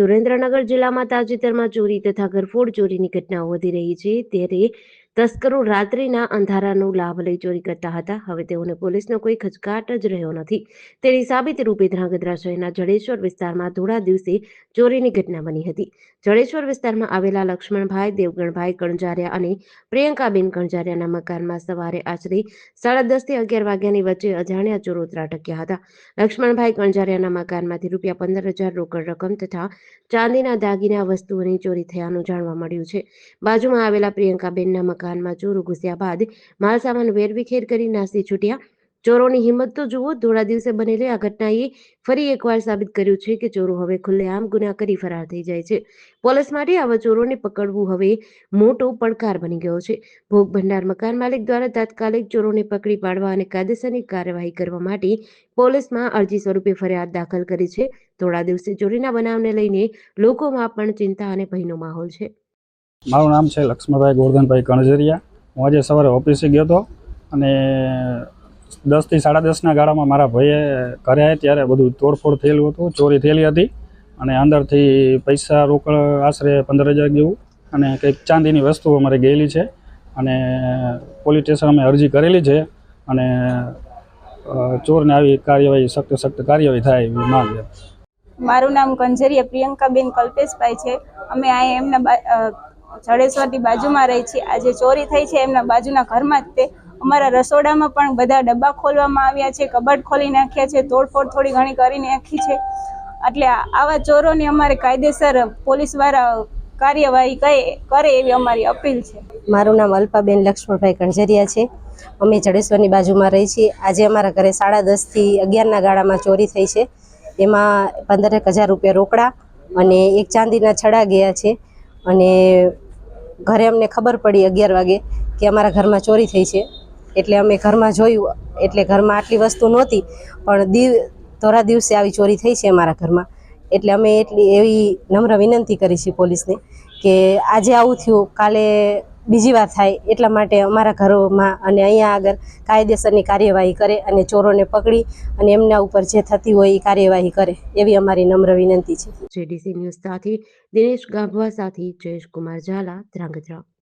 સુરેન્દ્રનગર જિલ્લામાં તાજેતરમાં ચોરી તથા ઘરફોડ ચોરીની ઘટનાઓ વધી રહી છે. ત્યારે તસ્કરો રાત્રિના અંધારાનો લાભ લઈ ચોરી કરતા હતા. હવે તેઓને પોલીસનો કોઈ ખચકાટ જ રહ્યો નથી. તેની સાબિત રૂપે ધ્રાંગધ્રા શહેરના જડેશ્વર વિસ્તારમાં ધોળા દિવસે ચોરીની ઘટના બની હતી. જડેશ્વર વિસ્તારમાં આવેલા લક્ષ્મણભાઈ, દેવગણભાઈ કણજારિયા અને પ્રિયંકાબેન કણજારિયાના મકાનમાં સવારે આશરે સાડા દસથી અગિયાર વાગ્યાની વચ્ચે અજાણ્યા ચોરો ત્રાટક્યા હતા. લક્ષ્મણભાઈ કણજારિયાના મકાનમાંથી રૂપિયા પંદર હજાર રોકડ રકમ તથા ચાંદીના દાગીના વસ્તુઓની ચોરી થયાનું જાણવા મળ્યું છે. બાજુમાં આવેલા પ્રિયંકાબેનના મકાનમાં ચોરો ઘૂસ્યા બાદ માલસામાન વેરવિખેર કરી નાસી છૂટ્યા. ચોરોની હિંમત તો જુઓ, ધોળા દિવસે બનેલી આ ઘટનાએ ફરી એકવાર સાબિત કર્યું છે કે ચોરો હવે ખુલ્લેઆમ ગુના કરી ફરાર થઈ જાય છે. પોલીસ માટે આવા ચોરોને પકડવું હવે મોટો પડકાર બની ગયો છે. ભોગ ભંડાર મકાન માલિક દ્વારા તાત્કાલિક ચોરોને પકડી પાડવા અને કાયદેસરની કાર્યવાહી કરવા માટે પોલીસમાં અરજી સ્વરૂપે ફરિયાદ દાખલ કરી છે. થોડા દિવસે ચોરીના બનાવને લઈને લોકોમાં પણ ચિંતા અને ભયનો માહોલ છે. મારું નામ છે લક્ષ્મણભાઈ ગોરધનભાઈ કણઝરિયા હું આજે સવારે ઓફિસે ગયો હતો અને દસથી સાડા દસના ગાળામાં મારા ભાઈએ ઘરે આવ્યા ત્યારે બધું તોડફોડ થયેલું હતું, ચોરી થયેલી હતી અને અંદરથી પૈસા રોકડ આશરે પંદર હજાર જેવું અને કંઈક ચાંદીની વસ્તુઓ અમારે ગયેલી છે અને પોલીસ સ્ટેશન અમે અરજી કરેલી છે અને ચોરને આવી કાર્યવાહી સખ્ત સખ્ત કાર્યવાહી થાય એવી માંગ મારું નામ કંજરિયા પ્રિયંકાબેન કલ્પેશભાઈ છે. અમે આ એમના જડેશ્વરની બાજુમાં રહી છીએ આજે ચોરી થઈ છે એમના બાજુના ઘરમાં જ તે. અમારા રસોડામાં પણ બધા ડબ્બા ખોલવામાં આવ્યા છે, કબાટ ખોલી નાખ્યા છે, તોડફોડ થોડી ઘણી કરી નાખી છે. એટલે આવા ચોરોની અમારે કાયદેસર પોલીસવાળા કાર્યવાહી કહે કરે એવી અમારી અપીલ છે. મારું નામ અલ્પાબેન લક્ષ્મણભાઈ કણઝરિયા છે. અમે જડેશ્વરની બાજુમાં રહી છીએ. આજે અમારા ઘરે સાડા દસથી અગિયારના ગાળામાં ચોરી થઈ છે. એમાં પંદરેક હજાર રૂપિયા રોકડા અને એક ચાંદીના છડા ગયા છે. અને ઘરે અમને ખબર પડી અગિયાર વાગે કે અમારા ઘરમાં ચોરી થઈ છે. એટલે અમે ઘરમાં જોયું, એટલે ઘરમાં આટલી વસ્તુ નહોતી, પણ દિવ ધોરા દિવસે આવી ચોરી થઈ છે અમારા ઘરમાં. એટલે અમે એટલી એવી નમ્ર વિનંતી કરી છે પોલીસને કે આજે આવું થયું, કાલે બીજી વાર થાય એટલા માટે અમારા ઘરોમાં અને અહીંયા આગળ કાયદેસરની કાર્યવાહી કરે અને ચોરોને પકડી અને એમના ઉપર જે થતી હોય એ કાર્યવાહી કરે, એવી અમારી નમ્ર વિનંતી છે. જેડીસી ન્યૂઝ સાથે દિનેશ ગાભવા સાથે જયેશ કુમાર ઝાલા ધ્રાંગધ્રા.